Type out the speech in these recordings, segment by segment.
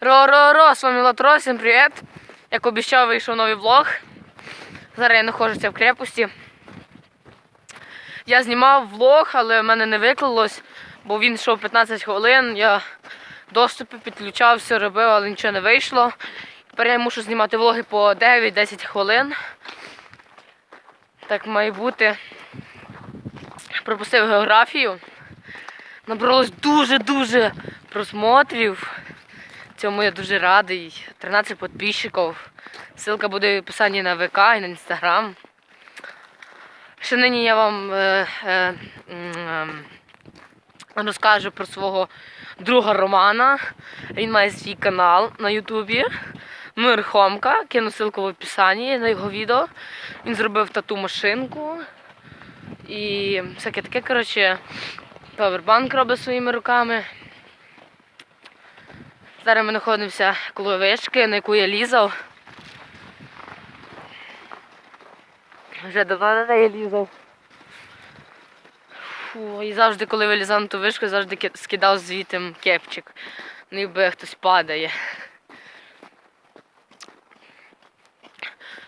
Ро-ро-ро, з вами Лотро, всім привіт. Як обіцяв, вийшов новий влог. Зараз я знаходжуся в крепості. Я знімав влог, але в мене не виклалось, бо він йшов 15 хвилин. Я доступи підключав, все робив, але нічого не вийшло. Тепер я мушу знімати влоги по 9-10 хвилин. Так має бути. Пропустив географію. Набралось дуже-дуже просмотрів. Цьому я дуже радий. 13 підписчиків. Ссылка буде в описанні на ВК і на Інстаграм. Ще нині я вам е, е, е, розкажу про свого друга Романа. Він має свій канал на Ютубі. Мир Хомка. Кину ссылку в описанні на його відео. Він зробив тату машинку. І всяке таке, коротше, павербанк робить своїми руками. Зараз ми знаходимося коло вишки, на яку я лізав. Вже давно на неї лізав. Фу, і завжди, коли вилізав на ту вишку, завжди скидав звітом кепчик. Ніби хтось падає.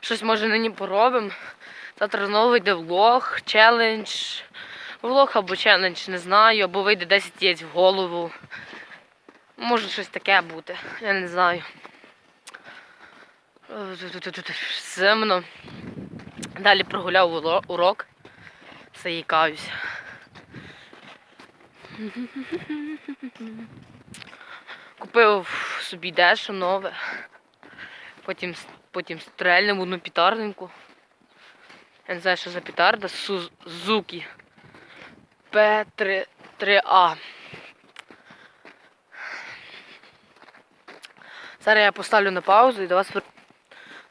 Щось може нині поробимо. Завтра знову вийде влог, челендж. Влог або челендж, не знаю, або вийде 10 яєць в голову. Може щось таке бути, я не знаю. Зимно. Далі прогуляв урок. Заїкаюся. Купив собі дещо нове. Потім, потім стрельнув одну пітарненьку. Я не знаю, що за пітарда. Сузуки. П3А. Зараз я поставлю на паузу і до вас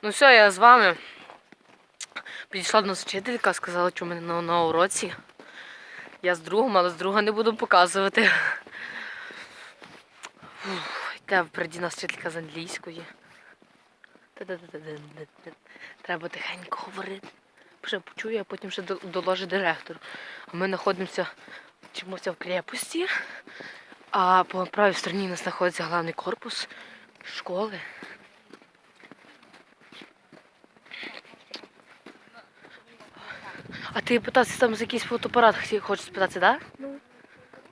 Ну все, я з вами. Підійшла до нас вчителька, сказала, що в мене на, на уроці. Я з другом, але з друга не буду показувати. Йде впереді нас вчителька з англійської. Треба тихенько говорити. Вже почую, а потім ще до- доложить директор. А ми знаходимося, вчимося в крепості, а по правій стороні у нас знаходиться головний корпус школи. А ти питався там за якийсь фотоапарат хочеш спитатися, так? Да? Ну.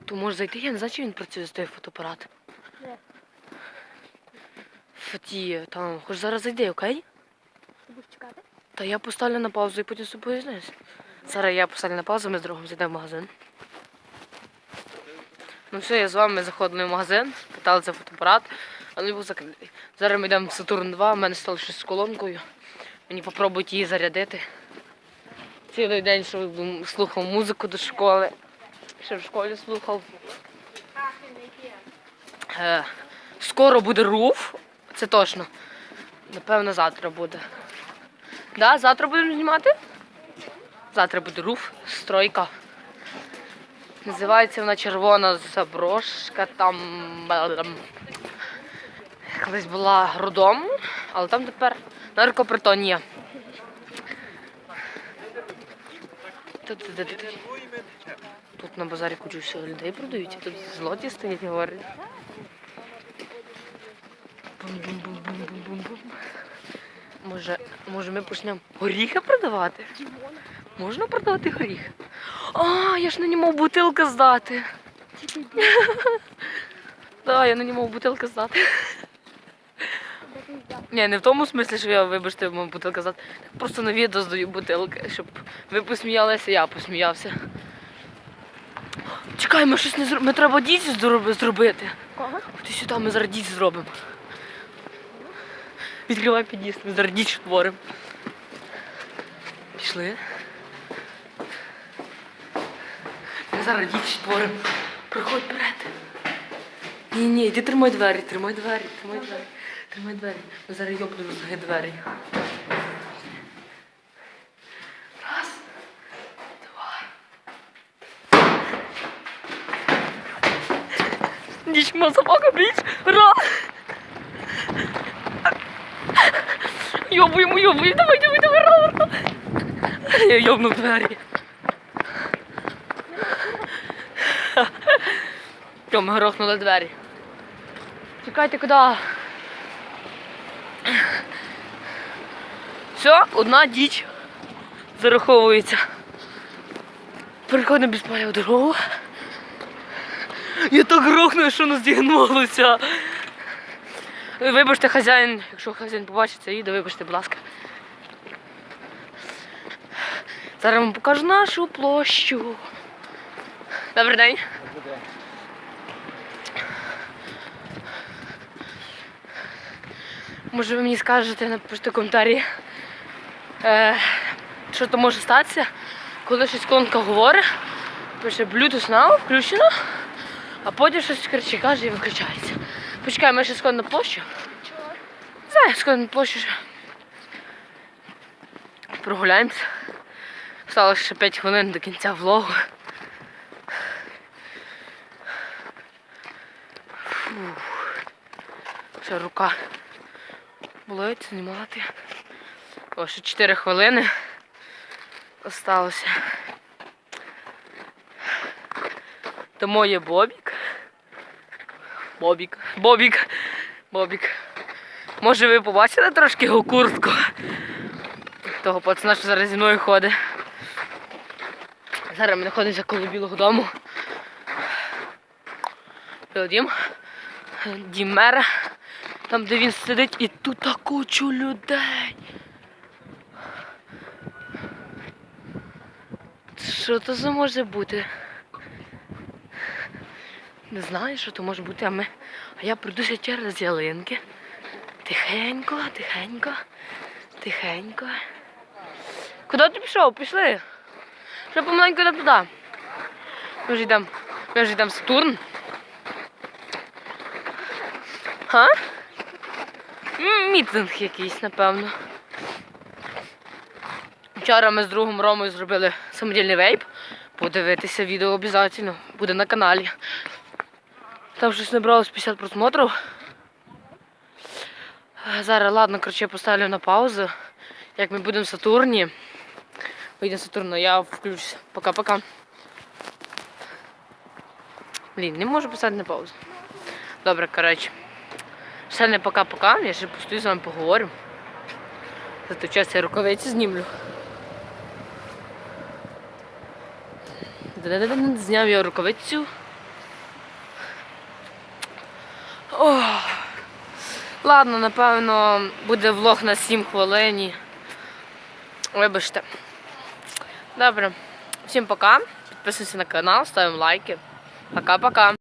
То можеш зайти, я не знаю, чи він працює з той фотоапарат. Де? Фаті, там, хоч зараз зайди, окей? Ти будеш чекати? Та я поставлю на паузу і потім з тобою знаюсь. Зараз я поставлю на паузу, ми з другом зайдемо в магазин. Ну все, я з вами заходили в магазин, питали за фотоапарат, але був закритий. Зараз ми йдемо в Сатурн 2, в мене стало щось з колонкою. Мені попробують її зарядити. Цілий день що слухав музику до школи. Ще в школі слухав. Е, скоро буде руф, це точно. Напевно, завтра буде. Да, завтра будемо знімати? Завтра буде руф, стройка. Називається вона червона заброшка. Там колись була родом, але там тепер наркопритон є. Тут, тут, тут, тут. Тут на базарі кучу всього людей продають, а тут злоті стоять говорять. Може, може ми почнемо горіхи продавати? Можна продавати горіх? А, я ж на ньому бутилка здати. Да, я на ньому бутилка здати. Ні, не в тому смислі, що я, вибачте, мав бутилка. Так просто на відео здаю бутилки, щоб ви посміялися, я посміявся. Чекай, ми щось не зробимо. Ми треба діці зробити. Кого? Ти сюди, ми зараз діць зробимо. Відкривай під'їзд, ми зараз діч творимо. Пішли. Ми зараз діч творимо. Проходь вперед. Ні, ні, йди тримай двері, тримай двері, тримай двері, тримай двері. Ми зараз йобнемо з двері. Раз, два. Ніч мазафака, біч! Раз! Йобуємо, йобуємо, давай, давай, давай, Роберто! Я йобнув двері. Ми грохнули двері. Чекайте, куди? Все, одна діч зараховується. Переходимо без безпаліву дорогу. Я так грохну, що наздігнулося. Вибачте, хазяїн, якщо хазяїн побачить це відео, вибачте, будь ласка. Зараз вам покажу нашу площу. Добрий день. Може ви мені скажете, напишіть коментарі, е, що то може статися, коли щось колонка говорить, пише Bluetooth now, включено, а потім щось кричить, каже і виключається. Почекай, ми ще сходимо на площу. Не знаю, сходимо на площу ще. Прогуляємося. Осталось ще 5 хвилин до кінця влогу. Фух. Ще рука болить знімати. О, ще 4 хвилини осталося. Тому є Бобік. Бобік. Бобік. Бобік. Може ви побачили трошки його куртку? Того пацана, що зараз зі мною ходить. Зараз ми знаходимося коло білого дому. Білий дім. Дім мера. Там, де він сидить, і тут кучу людей. Що то за може бути? Не знаю, що то може бути, а ми. А я пройдуся через ялинки. Тихенько, тихенько, тихенько. Куди ти пішов? Пішли. Вже помаленьку йдемо туди. Ми ж йдемо. Ми ж йдемо в Сатурн. Га? Мітинг якийсь, напевно. Вчора ми з другом Ромою зробили самодільний вейп. Подивитися відео обов'язково. Буде на каналі. Там щось набралось 50 просмотрів. Зараз, ладно, коротше, я поставлю на паузу. Як ми будемо в Сатурні. Вийде Сатурн, я включуся. Пока-пока. Блін, не можу поставити на паузу. Добре, коротше. Ще не пока-пока, я ще постою з вами поговорю. За той час я рукавиці знімлю. Зняв я рукавицю. Ладно, напевно, буде влог на 7 хвилин. Вибачте. Добре. Всім пока. Підписуйтесь на канал, ставимо лайки. Пока-пока.